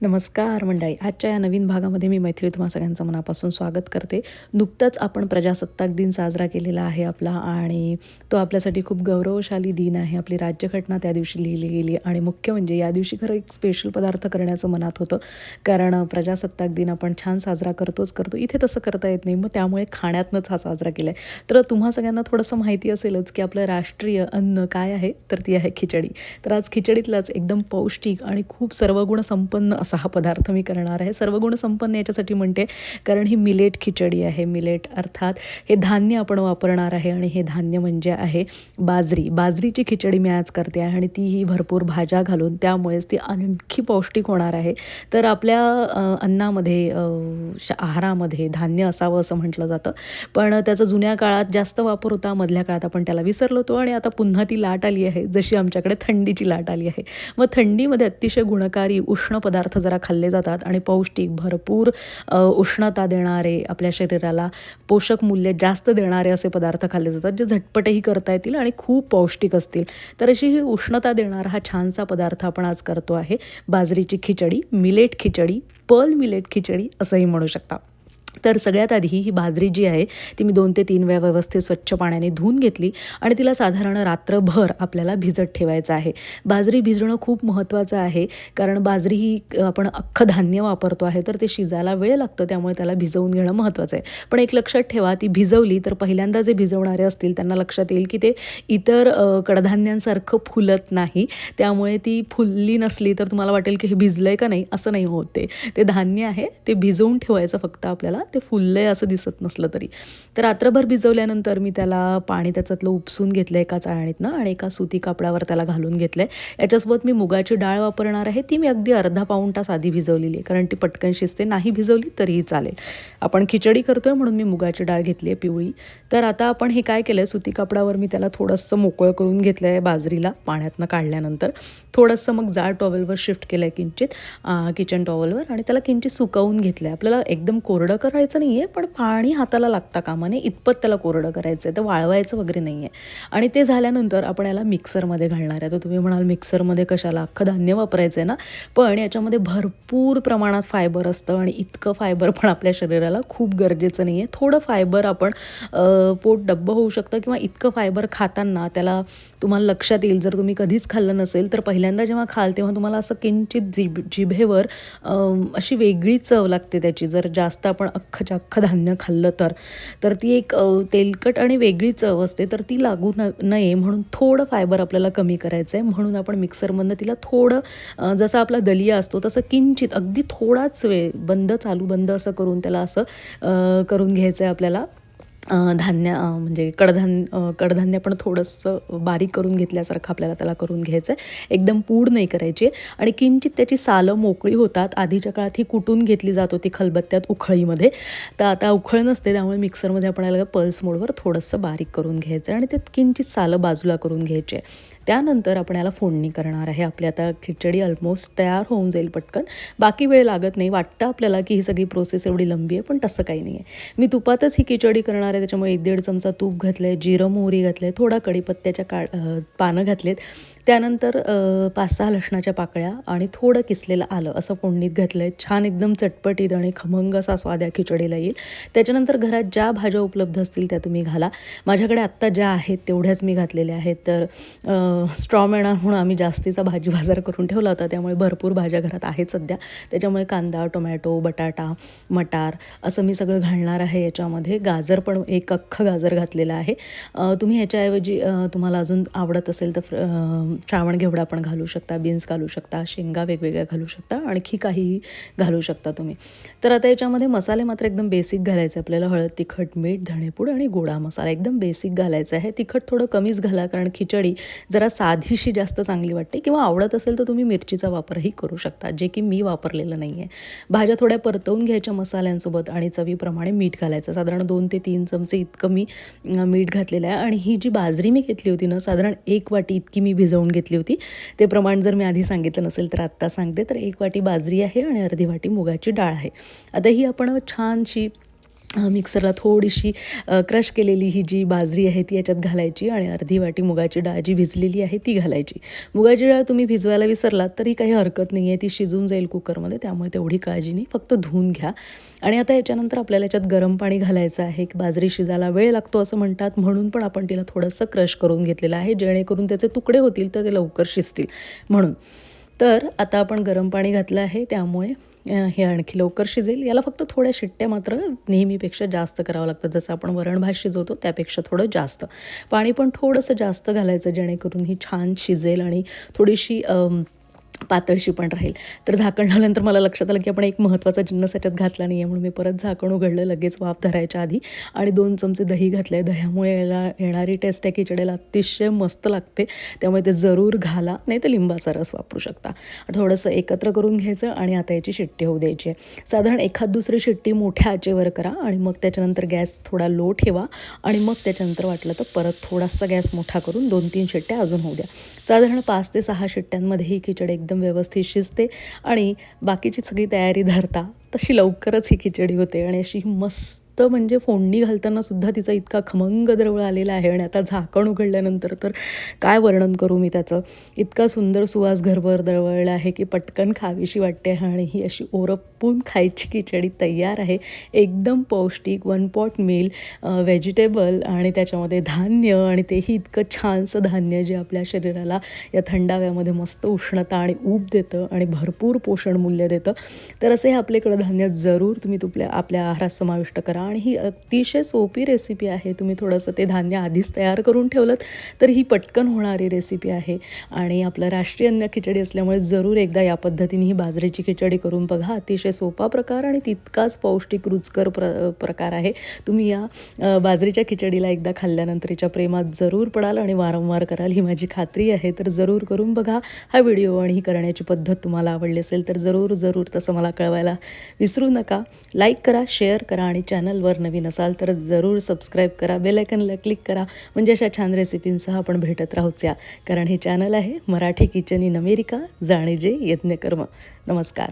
नमस्कार मंडळी आजच्या या नवीन भागामध्ये मी मैत्री तुम्हा सगळ्यांचं मनापासून स्वागत करते. नुकताच आपण प्रजासत्ताक दिन साजरा केलेला आहे आपला आणि तो आपल्यासाठी खूप गौरवशाली दिन आहे. आपली राज्यघटना त्या दिवशी लिहिली गेली आणि मुख्य म्हणजे या दिवशी खरं एक स्पेशल पदार्थ करण्याचं मनात होतं. कारण प्रजासत्ताक दिन आपण छान साजरा करतोच करतो. इथे तसं करता येत नाही मग त्यामुळे खाण्यातनंच हा साजरा केला आहे तर तुम्हा सगळ्यांना थोडंसं माहिती असेलच की आपलं राष्ट्रीय अन्न काय आहे? तर ती आहे खिचडी. तर आज खिचडीतलाच एकदम पौष्टिक आणि खूप सर्वगुण संपन्न असा हा पदार्थ मी करणार आहे. सर्व गुण संपन्न याच्यासाठी म्हणते कारण ही मिलेट खिचडी आहे. मिलेट अर्थात हे धान्य आपण वापरणार आहे आणि हे धान्य म्हणजे आहे बाजरी. बाजरीची खिचडी मी आज करते आहे आणि तीही भरपूर भाज्या घालून त्यामुळेच ती आणखी पौष्टिक होणार आहे. तर आपल्या अन्नामध्ये आहारामध्ये धान्य असावं असं म्हटलं जातं. पण त्याचा जुन्या काळात जास्त वापर होता. मधल्या काळात आपण त्याला विसरलो होतो आणि आता पुन्हा ती लाट आली आहे जशी आमच्याकडे थंडीची लाट आली आहे. मग थंडीमध्ये अतिशय गुणकारी उष्ण पदार्थ जरा खाल्ले जातात आणि पौष्टिक भरपूर उष्णता देणारे आपल्या शरीराला पोषक मूल्य जास्त देणारे असे पदार्थ खाल्ले जातात जे झटपटही करता येतील आणि खूप पौष्टिक असतील. तर अशी ही उष्णता देणारा हा छानसा पदार्थ आपण आज करतो आहे बाजरीची खिचडी मिलेट खिचडी पर्ल मिलेट खिचडी असंही म्हणू शकता. तर सगळ्यात आधी ही बाजरी जी आहे ती मी दोन ते तीन वेळा व्यवस्थित स्वच्छ पाण्याने धुवून घेतली आणि तिला साधारण रात्रभर आपल्याला भिजत ठेवायचं आहे. बाजरी भिजणं खूप महत्त्वाचं आहे कारण बाजरी ही आपण अख्खं धान्य वापरतो आहे तर ते शिजायला वेळ लागतं त्यामुळे त्याला भिजवून घेणं महत्त्वाचं आहे. पण एक लक्षात ठेवा ती भिजवली तर पहिल्यांदा जे भिजवणारे असतील त्यांना लक्षात येईल की ते इतर कडधान्यांसारखं फुलत नाही त्यामुळे ती फुलली नसली तर तुम्हाला वाटेल की हे भिजलं आहे का नाही असं नाही होत ते धान्य आहे ते भिजवून ठेवायचं फक्त आपल्याला ते फुललं आहे असं दिसत नसलं तरी. तर रात्रभर भिजवल्यानंतर मी त्याला पाणी त्याच्यातलं उपसून घेतलं एका चाळणीतनं आणि एका सुती कापडावर त्याला घालून घेतलं आहे याच्यासोबत मी मुगाची डाळ वापरणार आहे ती मी अगदी अर्धा पाऊण तास आधी भिजवलेली आहे कारण ती पटकन शिजते नाही भिजवली तरीही चालेल. आपण खिचडी करतोय म्हणून मी मुगाची डाळ घेतली आहे पिवळी. तर आता आपण हे काय केलं आहे सुती कापडावर मी त्याला थोडंसं मोकळं करून घेतलं आहे बाजरीला पाण्यातनं काढल्यानंतर. थोडंसं मग जाड टॉवेलवर शिफ्ट केलं आहे किंचित किचन टॉवेलवर आणि त्याला किंचित सुकवून घेतलं आहे आपल्याला एकदम कोरडं करायचं नाही आहे पण पाणी हाताला लागता कामा नये. इतपत त्याला कोरडं करायचं आहे तर वाळवायचं वगैरे नाही आहे आणि ते झाल्यानंतर आपण याला मिक्सरमध्ये घालणार आहे. तर तुम्ही म्हणाल मिक्सरमध्ये कशाला अख्खं धान्य वापरायचं आहे ना? पण याच्यामध्ये भरपूर प्रमाणात फायबर असतं आणि इतकं फायबर पण आपल्या शरीराला खूप गरजेचं नाही आहे थोडं फायबर आपण पोट डब्बं होऊ शकतं किंवा इतकं फायबर खाताना त्याला तुम्हाला लक्षात येईल. जर तुम्ही कधीच खाल्लं नसेल तर पहिल्यांदा जेव्हा खाल तेव्हा तुम्हाला असं किंचित जिभ जिभेवर अशी वेगळी चव लागते त्याची. जर जास्त आपण अख्खच्या अख्खं धान्य खाल्लं तर. तर ती एक तेलकट आणि वेगळी चव असते तर ती लागू न नये म्हणून थोडं फायबर आपल्याला कमी करायचं आहे म्हणून आपण मिक्सरमधनं तिला थोडं जसं आपला दलिया असतो तसं किंचित अगदी थोडाच वेळ बंद चालू बंद असं करून त्याला असं करून घ्यायचं आहे आपल्याला. धान्य म्हणजे कडधान्य कडधान्य पण थोडंसं बारीक करून घेतल्यासारखं आपल्याला त्याला करून घ्यायचं आहे एकदम पूड नाही करायची. आणि किंचित त्याची सालं मोकळी होतात. आधीच्या काळात ही कुटून घेतली जात होती खलबत्त्यात उखळीमध्ये. तर आता उखळ नसते त्यामुळे मिक्सरमध्ये आपल्याला पल्स मोडवर थोडंसं बारीक करून घ्यायचं आहे आणि ते किंचित सालं बाजूला करून घ्यायचे. त्यानंतर आपण याला फोडणी करणार आहे. आपली आता खिचडी ऑलमोस्ट तयार होऊन जाईल पटकन. बाकी वेळ लागत नाही. वाटतं आपल्याला की ही सगळी प्रोसेस एवढी लंबी आहे पण तसं काही नाही आहे मी तुपातच ही खिचडी करणार आहे. त्याच्यामुळे एक दीड चमचा तूप घातलं आहे जिरं मोहरी घातलं आहे थोडा कढीपत्त्याच्या का पानं घातलेत. त्यानंतर पाच सहा लसणाच्या पाकळ्या आणि थोडं किसलेलं आलं असं फोडणीत घातलं आहे छान एकदम चटपटीत आणि खमंग असा स्वाद या खिचडीला येईल. त्याच्यानंतर घरात ज्या भाज्या उपलब्ध असतील त्या तुम्ही घाला. माझ्याकडे आत्ता ज्या आहेत तेवढ्याच मी घातलेल्या आहेत. तर स्ट्रॉम येणार म्हणून आम्ही जास्तीचा भाजी बाजार करून ठेवला होता. त्यामुळे भरपूर भाज्या घरात आहेत सध्या. त्याच्यामुळे कांदा टोमॅटो बटाटा मटार असं मी सगळं घालणार आहे. याच्यामध्ये गाजर पण एक अख्खं गाजर घातलेलं आहे. तुम्ही ह्याच्याऐवजी तुम्हाला अजून आवडत असेल तर श्रावण घेवडा पण घालू शकता बीन्स घालू शकता शेंगा वेगवेगळ्या घालू शकता आणखी काहीही घालू शकता तुम्ही. तर आता याच्यामध्ये मसाले मात्र एकदम बेसिक घालायचे. आपल्याला हळद तिखट मीठ धणेपूड आणि गोडा मसाला एकदम बेसिक घालायचा आहे. तिखट थोडं कमीच घाला कारण खिचडी जरा साधीशी जास्त चांगली वाटते किंवा आवडत असेल तर तुम्ही मिरचीचा वापरही करू शकता जे की मी वापरलेलं नाही आहे भाज्या थोड्या परतवून घ्यायच्या मसाल्यांसोबत आणि चवीप्रमाणे मीठ घालायचं. साधारण दोन ते तीन चमचे इतकं मी मीठ घातलेलं आहे. आणि ही जी बाजरी मी घेतली होती ना साधारण एक वाटी इतकी मी भिजवून घेतली होती. ते प्रमाण जर मी आधी सांगितलं नसेल तर आत्ता सांगते. तर एक वाटी बाजरी आहे आणि अर्धी वाटी मुगाची डाळ आहे. आता ही आपण छानशी मिक्सरला थोडीशी क्रश केलेली ही जी बाजरी आहे ती याच्यात घालायची आणि अर्धी वाटी मुगाची डाळ जी भिजलेली आहे ती घालायची. मुगाची डाळ तुम्ही भिजवायला विसरलात तरी काही हरकत नाही आहे ती शिजून जाईल कुकरमध्ये त्यामुळे तेवढी काळजी नाही. फक्त धुवून घ्या. आणि आता याच्यानंतर आपल्याला याच्यात गरम पाणी घालायचं आहे की बाजरी शिजायला वेळ लागतो असं म्हणतात म्हणून पण आपण तिला थोडंसं क्रश करून घेतलेलं आहे जेणेकरून त्याचे तुकडे होतील तर ते लवकर शिजतील. म्हणून तर आता आपण गरम पाणी घातलं आहे त्यामुळे हे आणखी लवकर शिजेल. याला फक्त थोड्या शिट्ट्या मात्र नेहमीपेक्षा जास्त करावं लागतं. जसं आपण वरण भात शिजवतो त्यापेक्षा थोडं जास्त. पाणी पण थोडंसं जास्त घालायचं जेणेकरून ही छान शिजेल आणि थोडीशी पातळशी पण राहील. तर झाकण लावल्यानंतर मला लक्षात आलं की आपण एक महत्त्वाचा जिन्नस याच्यात घातला नाही आहे म्हणून मी परत झाकण उघडलं लगेच वाफ धरायच्या आधी आणि दोन चमचे दही घातले दह्यामुळे याला येणारी टेस्ट आहे खिचडीला अतिशय मस्त लागते. त्यामुळे ते जरूर घाला नाही तर लिंबाचा रस वापरू शकता. थोडंसं एकत्र करून घ्यायचं आणि आता याची शिट्टी होऊ द्यायची आहे. साधारण एखाद दुसरी शिट्टी मोठ्या आचेवर करा आणि मग त्याच्यानंतर गॅस थोडा लो ठेवा आणि मग त्याच्यानंतर वाटलं तर परत थोडासा गॅस मोठा करून दोन तीन शिट्ट्या अजून होऊ द्या. साधारण पाच ते सहा शिट्ट्यांमध्ये ही खिचडी एकदम व्यवस्थित शिजते आणि बाकीची सगळी तयारी धरता. तशी लवकरच ही खिचडी होते आणि अशी मस्त म्हणजे फोडणी घालताना सुद्धा तिचा इतका खमंग द्रवळ आलेला आहे आणि आता झाकण उघडल्यानंतर तर काय वर्णन करू मी त्याचं? इतका सुंदर सुवास घरभर दळवळला आहे की पटकन खावीशी वाटते आणि ही अशी ओरपून खायची खिचडी तयार आहे. एकदम पौष्टिक वन पॉट मील व्हेजिटेबल आणि त्याच्यामध्ये धान्य आणि तेही इतकं छानसं धान्य जे आपल्या शरीराला या थंडाव्यामध्ये मस्त उष्णता आणि ऊब देतं आणि भरपूर पोषण मूल्य देतं. तर असे हे आपल्याकडं कडधान्य जरूर तुम्ही तुपल्या आपल्या आहारात समाविष्ट करा. आणि ही अतिशय सोपी रेसिपी आहे. तुम्ही थोडंसं ते धान्य आधीच तयार करून ठेवलं तर ही पटकन होणारी रेसिपी आहे. आणि आपलं राष्ट्रीय अन्न खिचडी असल्यामुळे जरूर एकदा या पद्धतीने ही बाजरीची खिचडी करून बघा. अतिशय सोपा प्रकार आणि तितकाच पौष्टिक रुचकर प्र प्रकार आहे. तुम्ही या बाजरीच्या खिचडीला एकदा खाल्ल्यानंतरच्या प्रेमात जरूर पडाल आणि वारंवार कराल. ही माझी खात्री आहे तर जरूर करून बघा. हा व्हिडिओ आणि ही करण्याची पद्धत तुम्हाला आवडली असेल तर जरूर जरूर तसं मला कळवायला विसरू नका. लाईक करा शेअर करा आणि चॅनलवर नवीन असाल तर जरूर सबस्क्राईब करा. बेलायकनला क्लिक करा. म्हणजे अशा छान रेसिपींसह आपण भेटत राहूच या. कारण हे चॅनल आहे मराठी किचन इन अमेरिका जाणे जे यज्ञकर्म. नमस्कार.